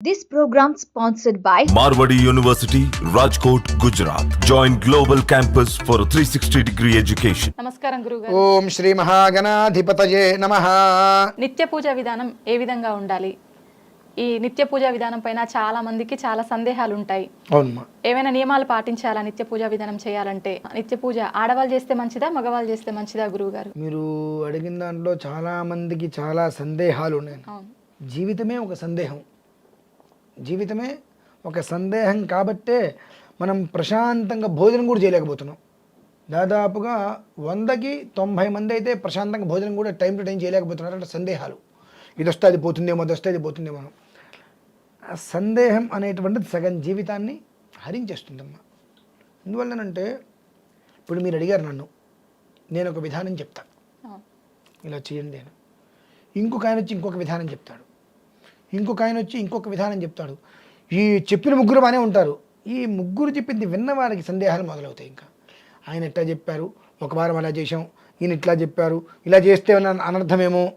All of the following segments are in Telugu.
This program sponsored by Marwadi University, Rajkot, Gujarat. Join Global Campus for a 360 degree education. నమస్కారం గురుగారు. ఓం శ్రీ మహాగణాధిపతయే నమ. నిత్య పూజ విధానం ఏ విధంగా ఉండాలి? ఈ నిత్య పూజ విధానం పైన చాలా మందికి చాలా సందేహాలు ఉంటాయి అవునమ్మా. ఏమైనా నియమాలు పాటించాలా నిత్య పూజ విధానం చేయాలంటే? నిత్య పూజ ఆడవాళ్ళు చేస్తే మంచిదా మగవాళ్ళు చేస్తే మంచిదా గురువు గారు మీరు అడిగిన దాంట్లో చాలా మందికి చాలా సందేహాలు ఉన్నాయి అవును. జీవితమే ఒక సందేహం. జీవితమే ఒక సందేహం కాబట్టే మనం ప్రశాంతంగా భోజనం కూడా చేయలేకపోతున్నాం. దాదాపుగా వందకి తొంభై మంది అయితే ప్రశాంతంగా భోజనం కూడా టైం టు టైం చేయలేకపోతున్నారు అంటే సందేహాలు. ఇది వస్తే అది పోతుందేమో అది వస్తే అది పోతుందేమో ఆ సందేహం అనేటువంటిది సగం జీవితాన్ని హరించేస్తుందమ్మా. ఎందువల్లనంటే ఇప్పుడు మీరు అడిగారు నన్ను నేను ఒక విధానం చెప్తా. అవును. ఇలా చేయండి అని. ఇంకొక ఆయన వచ్చి ఇంకొక విధానం చెప్తాడు. ఇంకొక ఆయన వచ్చి ఇంకొక విధానం చెప్తాడు. ఈ చెప్పిన ముగ్గురు బాగానే ఉంటారు. ఈ ముగ్గురు చెప్పింది విన్నవారికి సందేహాలు మొదలవుతాయి ఇంకా. ఆయన ఎట్లా చెప్పారు? ఒక వారం అలా చేశాం. ఈయన ఇట్లా చెప్పారు. ఇలా చేస్తే అనర్థమేమో?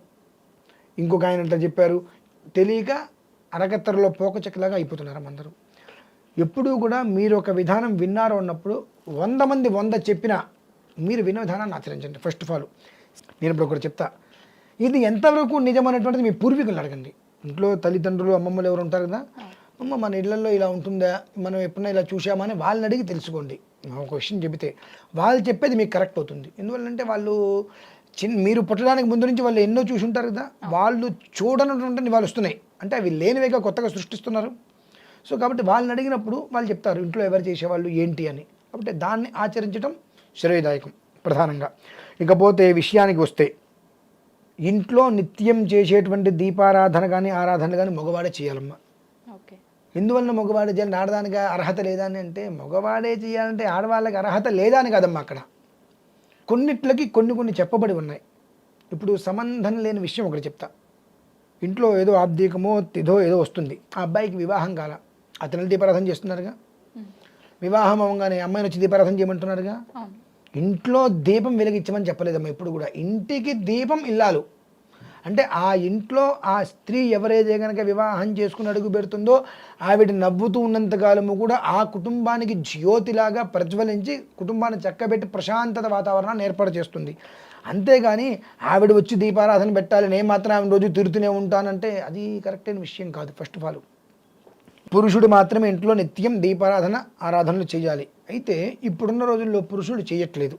ఇంకొక ఆయన ఇట్లా చెప్పారు? తెలియక అరగత్తరలో పోకచక్కలాగా అయిపోతున్నారు అందరూ. ఎప్పుడూ కూడా మీరు ఒక విధానం విన్నారు అన్నప్పుడు వంద మంది వంద చెప్పినా మీరు విన్న విధానాన్ని ఆచరించండి. ఫస్ట్ ఆఫ్ ఆల్ నేను ఇప్పుడు ఒకటి చెప్తా. ఇది ఎంతవరకు నిజమైనటువంటిది మీ పూర్వీకులు అడగండి. ఇంట్లో తల్లిదండ్రులు అమ్మమ్మలు ఎవరు ఉంటారు కదా? అమ్మ మన ఇళ్ళలో ఇలా ఉంటుందా? మనం ఎప్పుడైనా ఇలా చూసామా అని వాళ్ళని అడిగి తెలుసుకోండి. ఒక విషయం చెబితే వాళ్ళు చెప్పేది మీకు కరెక్ట్ అవుతుంది. ఎందువల్లంటే వాళ్ళు చిన్న మీరు పుట్టడానికి ముందు నుంచి వాళ్ళు ఎన్నో చూసి ఉంటారు కదా? వాళ్ళు చూడనటువంటి వాళ్ళు వస్తున్నాయి. అంటే అవి లేనివేగా కొత్తగా సృష్టిస్తున్నారు. సో కాబట్టి వాళ్ళని అడిగినప్పుడు వాళ్ళు చెప్తారు ఇంట్లో ఎవరు చేసేవాళ్ళు? ఏంటి? అని. కాబట్టి దాన్ని ఆచరించడం శ్రేయదాయకం ప్రధానంగా. ఇకపోతే విషయానికి వస్తే ఇంట్లో నిత్యం చేసేటువంటి దీపారాధన కానీ ఆరాధన కానీ మగవాడే చేయాలమ్మా. ఎందువల్ల మగవాడే చేయాలని ఆడదానికి అర్హత లేదా అని అంటే మగవాడే చేయాలంటే ఆడవాళ్ళకి అర్హత లేదా అని కాదమ్మా అక్కడ. కొన్నిట్లకి కొన్ని కొన్ని చెప్పబడి ఉన్నాయి. ఇప్పుడు సంబంధం లేని విషయం ఒకటి చెప్తా. ఇంట్లో ఏదో ఆబ్దీకమో తిథో ఏదో వస్తుంది. ఆ అబ్బాయికి వివాహం కాల. అతను దీపారాధన చేస్తున్నారుగా? వివాహం అవ్వగానే అమ్మాయిని వచ్చి దీపారాధన చేయమంటున్నారుగా? ఇంట్లో దీపం వెలిగించమని చెప్పలేదమ్మా ఎప్పుడు కూడా. ఇంటికి దీపం ఇల్లాలు. అంటే ఆ ఇంట్లో ఆ స్త్రీ ఎవరైతే కనుక వివాహం చేసుకుని అడుగు పెడుతుందో ఆవిడ నవ్వుతూ ఉన్నంతకాలము కూడా ఆ కుటుంబానికి జ్యోతిలాగా ప్రజ్వలించి కుటుంబాన్ని చక్కబెట్టి ప్రశాంతత వాతావరణాన్ని ఏర్పాటు చేస్తుంది. అంతేగాని ఆవిడ వచ్చి దీపారాధన పెట్టాలి నేను మాత్రం ఆమె రోజు తిరుగుతూనే ఉంటానంటే అది కరెక్ట్ అయిన విషయం కాదు ఫస్ట్ ఆఫ్ ఆల్. పురుషుడు మాత్రమే ఇంట్లో నిత్యం దీపారాధన ఆరాధనలు చేయాలి. అయితే ఇప్పుడున్న రోజుల్లో పురుషుడు చేయట్లేదు.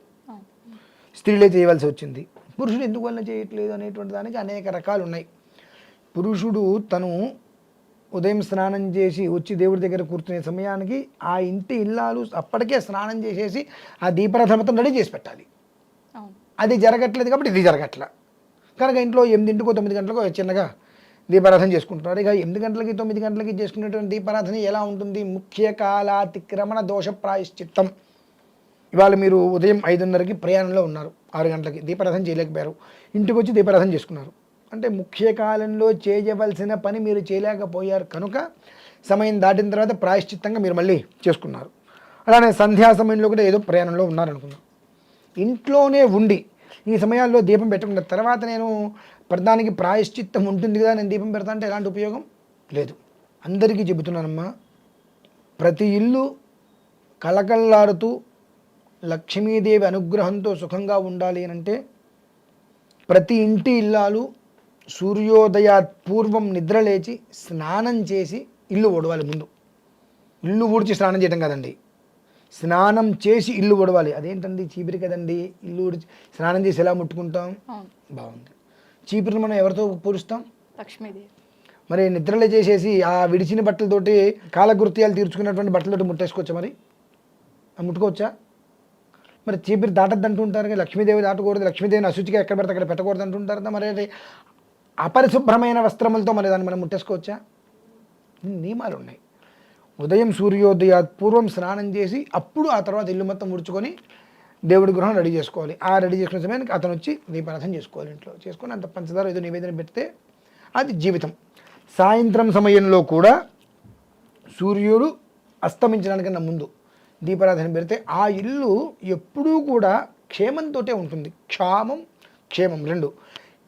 స్త్రీలే చేయవలసి వచ్చింది. పురుషుడు ఎందుకు వల్ల చేయట్లేదు అనేటువంటి దానికి అనేక రకాలు ఉన్నాయి. పురుషుడు తను ఉదయం స్నానం చేసి వచ్చి దేవుడి దగ్గర కూర్చునే సమయానికి ఆ ఇంటి ఇల్లాలు అప్పటికే స్నానం చేసేసి ఆ దీపారాధన మొత్తం రెడీ చేసి పెట్టాలి. అది జరగట్లేదు కాబట్టి ఇది జరగట్ల. కనుక ఇంట్లో ఎనిమిదింటికో తొమ్మిది గంటలకో చిన్నగా దీపారాధన చేసుకుంటున్నారు. ఇక ఎనిమిది గంటలకి తొమ్మిది గంటలకి చేసుకునేటువంటి దీపారాధన ఎలా ఉంటుంది? ముఖ్య కాలాతిక్రమణ దోష ప్రాయశ్చిత్తం. ఇవాళ మీరు ఉదయం ఐదున్నరకి ప్రయాణంలో ఉన్నారు. ఆరు గంటలకి దీపారాధన చేయలేకపోయారు. ఇంటికి వచ్చి దీపారాధన చేసుకున్నారు. అంటే ముఖ్య కాలంలో చేయవలసిన పని మీరు చేయలేకపోయారు కనుక సమయం దాటిన తర్వాత ప్రాయశ్చిత్తంగా మీరు మళ్ళీ చేసుకున్నారు. అలానే సంధ్యా సమయంలో కూడా ఏదో ప్రయాణంలో ఉన్నారనుకున్నాం ఇంట్లోనే ఉండి ఈ సమయాల్లో దీపం పెట్టకుండా తర్వాత నేను ప్రధానికి ప్రాయశ్చిత్తం ఉంటుంది కదా నేను దీపం పెడతా అంటే ఎలాంటి ఉపయోగం? లేదు. అందరికీ చెబుతున్నానమ్మా ప్రతి ఇల్లు కలకల్లాడుతూ లక్ష్మీదేవి అనుగ్రహంతో సుఖంగా ఉండాలి అని అంటే ప్రతి ఇంటి ఇల్లాలు సూర్యోదయ పూర్వం నిద్రలేచి స్నానం చేసి ఇల్లు ఓడవాలి ముందు. ఇల్లు ఊడ్చి స్నానం చేయడం కదండి. స్నానం చేసి ఇల్లు ఒడవాలి అదేంటండి? చీపిరి కదండి. ఇల్లు స్నానం చేసి ఎలా ముట్టుకుంటాం? బాగుంది. చీపిరిని మనం ఎవరితో పూరుస్తాం? లక్ష్మీదేవి. మరి నిద్రలే చేసేసి ఆ విడిచిన బట్టలతోటి కాలకృత్యాలు తీర్చుకున్నటువంటి బట్టలతోటి ముట్టేసుకోవచ్చా మరి? ఆ ముట్టుకోవచ్చా? మరి చీపిరి దాటద్దు అంటుంటారు కదా, లక్ష్మీదేవి దాటకూడదు లక్ష్మీదేవిని అశుచిగా ఎక్కడ పెడితే అక్కడ పెట్టకూడదు అంటుంటారు కదా, మరి అది అపరిశుభ్రమైన వస్త్రములతో మరి దాన్ని మనం ముట్టేసుకోవచ్చా? నియమాలు ఉన్నాయి ఉదయం సూర్యోదయా పూర్వం స్నానం చేసి అప్పుడు ఆ తర్వాత ఇల్లు మొత్తం ముడుచుకొని దేవుడి గృహం రెడీ చేసుకోవాలి. ఆ రెడీ చేసుకున్న సమయానికి అతను వచ్చి దీపారాధన చేసుకోవాలి ఇంట్లో. చేసుకొని అంత పంచదార ఏదో నివేదన పెడితే అది జీవితం. సాయంత్రం సమయంలో కూడా సూర్యుడు అస్తమించడానికన్నా ముందు దీపారాధన పెడితే ఆ ఇల్లు ఎప్పుడూ కూడా క్షేమంతో ఉంటుంది. క్షామం క్షేమం రెండు.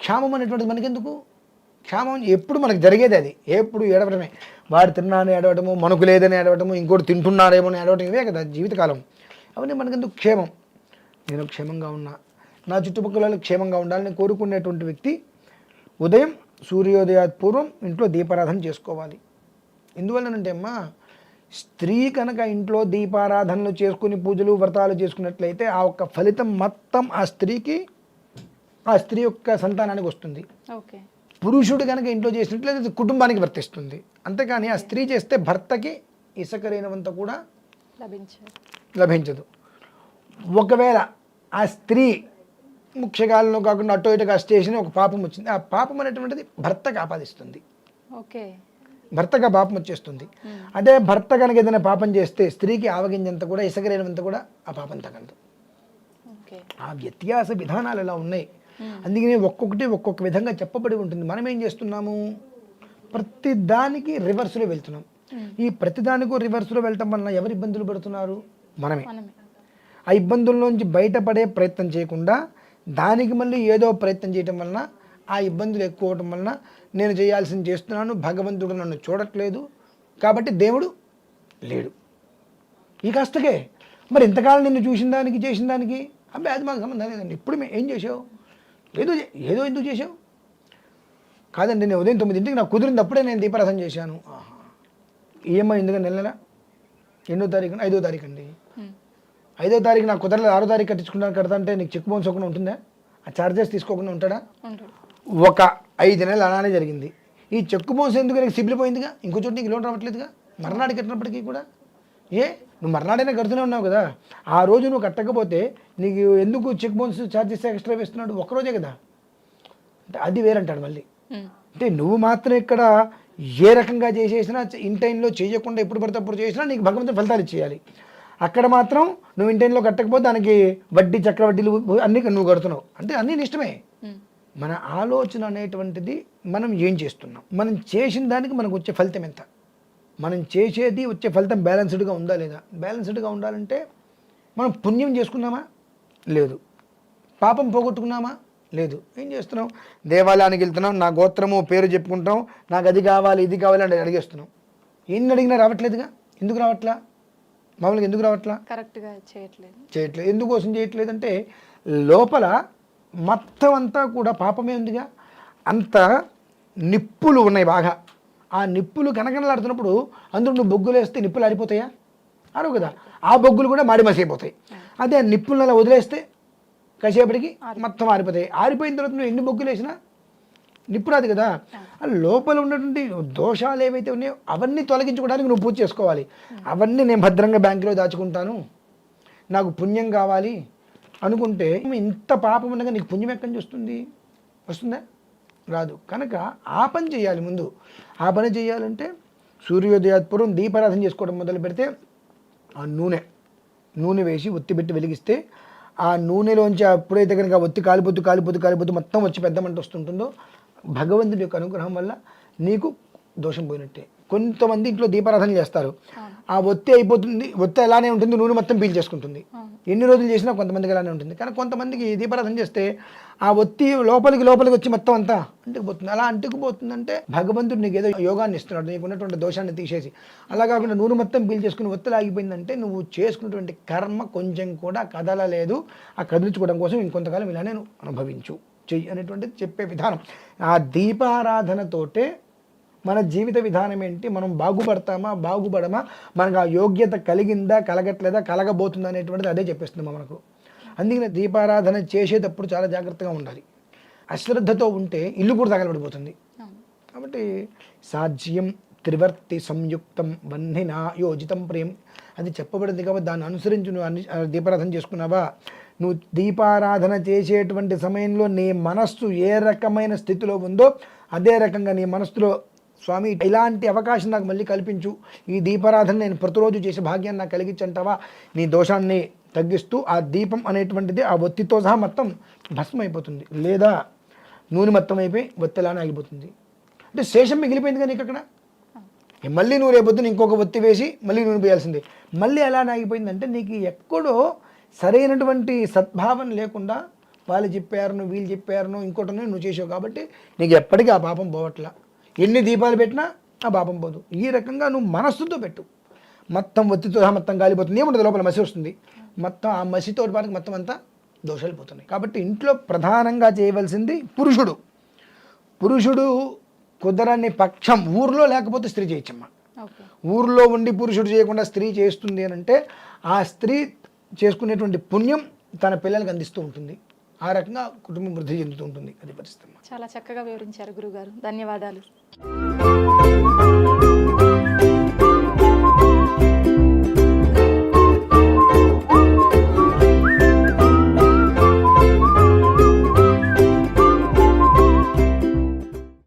క్షామం అనేటువంటిది మనకెందుకు? క్షామం ఎప్పుడు మనకు జరిగేది అది. ఎప్పుడు ఏడవడమే. వాడు తిన్నాను ఏడవటము మనకు లేదని ఏడవటము ఇంకోటి తింటున్నారేమో అని ఏడవటం ఇవే కదా జీవితకాలం. అవన్నీ మనకెందుకు క్షేమం? నేను క్షేమంగా ఉన్నా. నా చుట్టుపక్కల వాళ్ళు క్షేమంగా ఉండాలని కోరుకునేటువంటి వ్యక్తి ఉదయం సూర్యోదయా పూర్వం ఇంట్లో దీపారాధన చేసుకోవాలి. ఎందువల్లనంటే అమ్మా స్త్రీ కనుక ఇంట్లో దీపారాధనలు చేసుకుని పూజలు వ్రతాలు చేసుకున్నట్లయితే ఆ ఒక్క ఫలితం మొత్తం ఆ స్త్రీకి ఆ స్త్రీ యొక్క సంతానానికి వస్తుంది. ఓకే. పురుషుడు కనుక ఇంట్లో చేసినట్లయితే అది కుటుంబానికి వర్తిస్తుంది. అంతేకాని ఆ స్త్రీ చేస్తే భర్తకి ఇసుకరైనంత కూడా లభించదు. ఒకవేళ ఆ స్త్రీ ముఖ్యకాలంలో కాకుండా అటు ఇటుగా చేసిన ఒక పాపం వచ్చింది. ఆ పాపం అనేటువంటిది భర్తకు ఆపాదిస్తుంది. ఓకే. భర్తగా పాపం వచ్చేస్తుంది. అదే భర్త కనుక ఏదైనా పాపం చేస్తే స్త్రీకి ఆవగింజంత కూడా ఇసుకరైనంత కూడా ఆ పాపం తగలదు. ఓకే. ఆ వ్యత్యాస విధానాలు ఎలా ఉన్నాయి? అందుకని ఒక్కొక్కటి ఒక్కొక్క విధంగా చెప్పబడి ఉంటుంది. మనం ఏం చేస్తున్నాము? ప్రతి దానికి రివర్స్లో వెళ్తున్నాం. ఈ ప్రతి దానికి రివర్స్లో వెళ్ళటం వలన ఎవరు ఇబ్బందులు పడుతున్నారు? మనమే. ఆ ఇబ్బందుల్లోంచి బయటపడే ప్రయత్నం చేయకుండా దానికి మళ్ళీ ఏదో ప్రయత్నం చేయటం వలన ఆ ఇబ్బందులు ఎక్కువ అవటం వలన నేను చేయాల్సింది చేస్తున్నాను భగవంతుడు నన్ను చూడట్లేదు కాబట్టి దేవుడు లేడు. ఈ కష్టకే మరి ఇంతకాలం నిన్ను చూసిన దానికి చేసిన దానికి? అబ్బాయి అది మాకు సంబంధం లేదండి. ఇప్పుడు మేము ఏం చేసావు? ఏదో ఏదో ఎందుకు చేసావు కాదండి నేను ఉదయం తొమ్మిదింటికి నాకు కుదిరింది అప్పుడే నేను దీపారాధన చేశాను. ఈఎంఐ ఎందుకని నెల నెల? ఎన్నో తారీఖు ఐదో తారీఖు అండి. ఐదో తారీఖు నాకు కుదరలేదు ఆరో తారీఖు కట్టించుకున్నాను కడతా అంటే నీకు చెక్ బౌన్స్ ఒకటి ఉంటుందా? ఆ ఛార్జెస్ తీసుకోకుండా ఉంటాడా? ఒక ఐదు నెలలు అలానే జరిగింది. ఈ చెక్ బౌన్స్ ఎందుకు నీకు సిబ్బిలిపోయిందిగా ఇంకో చోట నీకు లోన్ రావట్లేదుగా? మర్నాడు కట్టినప్పటికీ కూడా? ఏ? నువ్వు మర్నాడైనా కడుతూనే ఉన్నావు కదా. ఆ రోజు నువ్వు కట్టకపోతే నీకు ఎందుకు చెక్ బౌన్స్ ఛార్జెస్ ఎక్స్ట్రా వేస్తున్నాడు ఒక్కరోజే కదా. అంటే అది వేరంటాడు మళ్ళీ. అంటే నువ్వు మాత్రం ఇక్కడ ఏ రకంగా చేసేసినా ఇన్ టైంలో చేయకుండా ఎప్పుడు పడితే అప్పుడు చేసినా నీకు భగవంతుడు ఫలితాలు ఇచ్చేయాలి. అక్కడ మాత్రం నువ్వు ఇన్ టైంలో కట్టకపోతే దానికి వడ్డీ చక్రవడ్డీలు అన్నీ నువ్వు కడుతున్నావు. అంటే అన్నీ ఇష్టమే. మన ఆలోచన అనేటువంటిది మనం ఏం చేస్తున్నాం? మనం చేసిన దానికి మనకు వచ్చే ఫలితం ఎంత? మనం చేసేది వచ్చే ఫలితం బ్యాలెన్స్డ్గా ఉందా లేదా? బ్యాలెన్స్డ్గా ఉండాలంటే మనం పుణ్యం చేసుకున్నామా? లేదు. పాపం పోగొట్టుకున్నామా? లేదు. ఏం చేస్తున్నాం దేవాలయానికి వెళ్తున్నాం నా గోత్రము పేరు చెప్పుకుంటాం నాకు అది కావాలి ఇది కావాలి అని అడిగేస్తున్నాం. ఎన్ని అడిగినా రావట్లేదుగా? ఎందుకు రావట్లా? మామూలుగా ఎందుకు రావట్లా? కరెక్ట్గా చేయట్లేదు. చేయట్లేదు. ఎందుకోసం చేయట్లేదు అంటే లోపల మొత్తం అంతా కూడా పాపమే ఉందిగా. అంత నిప్పులు ఉన్నాయి బాగా. ఆ నిప్పులు కనకనలాడుతున్నప్పుడు అందులో నువ్వు బొగ్గులు వేస్తే నిప్పులు ఆరిపోతాయా? ఆడవు కదా. ఆ బొగ్గులు కూడా మాడి మసిపోతాయి. అదే ఆ నిప్పులను అలా వదిలేస్తే కాసేపటికి మొత్తం ఆరిపోతాయి. ఆరిపోయిన తర్వాత నువ్వు ఎన్ని బొగ్గులు వేసినా నిప్పు రాదు కదా. లోపల ఉన్నటువంటి దోషాలు ఏవైతే ఉన్నాయో అవన్నీ తొలగించుకోవడానికి నువ్వు పూజ చేసుకోవాలి. అవన్నీ నేను భద్రంగా బ్యాంకులో దాచుకుంటాను. నాకు పుణ్యం కావాలి అనుకుంటే ఇంత పాపం ఉండగా నీకు పుణ్యం ఎక్కడి నుంచి వస్తుంది? వస్తుందా? రాదు. కనుక ఆ పని చేయాలి ముందు. ఆ పని చేయాలంటే సూర్యోదయాత్పూర్వం దీపారాధన చేసుకోవడం మొదలు పెడితే ఆ నూనె నూనె వేసి ఒత్తి పెట్టి వెలిగిస్తే ఆ నూనెలోంచి అప్పుడైతే కనుక ఒత్తి కాలిపోతూ కాలిపోతూ కాలిపోతూ మొత్తం వచ్చి పెద్ద మంట వస్తుంటుందో భగవంతుడి యొక్క అనుగ్రహం వల్ల నీకు దోషం పోయినట్టే. కొంతమంది ఇంట్లో దీపారాధన చేస్తారు. ఆ ఒత్తి అయిపోతుంది ఒత్తి అలానే ఉంటుంది నూనె మొత్తం పీల్చేసుకుంటుంది ఎన్ని రోజులు చేసినా కొంతమందికి అలానే ఉంటుంది. కానీ కొంతమందికి దీపారాధన చేస్తే ఆ ఒత్తి లోపలికి లోపలికి వచ్చి మొత్తం అంతా అంటుకుపోతుంది. అలా అంటుకుపోతుందంటే భగవంతుడు నీకు ఏదో యోగాన్ని ఇస్తున్నాడు నీకు ఉన్నటువంటి దోషాన్ని తీసేసి. అలా కాకుండా నూనె మొత్తం పీల్చేసుకుని ఒత్తిడి ఆగిపోయిందంటే నువ్వు చేసుకున్నటువంటి కర్మ కొంచెం కూడా కదలలేదు. ఆ కదిలించుకోవడం కోసం ఇంకొంతకాలం ఇలానే నువ్వు అనుభవించు. చెయ్యి అనేటువంటిది చెప్పే విధానం. ఆ దీపారాధనతోటే మన జీవిత విధానం ఏంటి? మనం బాగుపడతామా? బాగుపడమా? మనకు ఆ యోగ్యత కలిగిందా? కలగట్లేదా? కలగబోతుందా అనేటువంటిది అదే చెప్పేస్తుంది మనకు. అందుకని దీపారాధన చేసేటప్పుడు చాలా జాగ్రత్తగా ఉండాలి. అశ్రద్ధతో ఉంటే ఇల్లు కూడా తగలబడిపోతుంది. కాబట్టి సాధ్యం త్రివర్తి సంయుక్తం వన్నినా యోజితం ప్రేమ్. అది చెప్పబడింది కాబట్టి దాన్ని అనుసరించి నువ్వు దీపారాధన చేసుకున్నావా? నువ్వు దీపారాధన చేసేటువంటి సమయంలో నీ మనస్సు ఏ రకమైన స్థితిలో ఉందో అదే రకంగా నీ మనస్సులో స్వామి ఇలాంటి అవకాశం నాకు మళ్ళీ కల్పించు. ఈ దీపారాధన నేను ప్రతిరోజు చేసే భాగ్యాన్ని నాకు కలిగించంటావా? నీ దోషాన్ని తగ్గిస్తూ ఆ దీపం అనేటువంటిది ఆ ఒత్తితో సహా మొత్తం భస్మం అయిపోతుంది లేదా నూనె మొత్తం అయిపోయి ఒత్తిలానే ఆగిపోతుంది. అంటే శేషం మిగిలిపోయింది కానీ అక్కడ మళ్ళీ నువ్వు రేపొద్దున ఇంకొక ఒత్తి వేసి మళ్ళీ నూనె పోయాల్సిందే. మళ్ళీ ఎలా ఆగిపోయిందంటే నీకు ఎక్కడో సరైనటువంటి సద్భావన లేకుండా వాళ్ళు చెప్పారు వీళ్ళు చెప్పారు నువ్వు ఇంకోటి నువ్వు చేసావు కాబట్టి నీకు ఎప్పటికీ ఆ పాపం పోవట్లా. ఎన్ని దీపాలు పెట్టినా ఆ పాపం పోదు. ఈ రకంగా నువ్వు మనస్సుతో పెట్టు. మొత్తం ఒత్తితో మొత్తం గాలిపోతుంది. ఏముంటుంది లోపల మసి వస్తుంది. మొత్తం ఆ మసితో పాటు మొత్తం అంతా దోషాలు పోతున్నాయి. కాబట్టి ఇంట్లో ప్రధానంగా చేయవలసింది పురుషుడు. పురుషుడు కుదరని పక్షం ఊర్లో లేకపోతే స్త్రీ చేయొచ్చమ్మా. ఊర్లో ఉండి పురుషుడు చేయకుండా స్త్రీ చేస్తుంది అని అంటే ఆ స్త్రీ చేసుకునేటువంటి పుణ్యం తన పిల్లలకు అందిస్తూ ఉంటుంది. ఆ రకంగా కుటుంబం వృద్ధి చెందుతుంటుంది అది పరిస్థితి చాలా చక్కగా వివరించారు గురుగారు. ధన్యవాదాలు.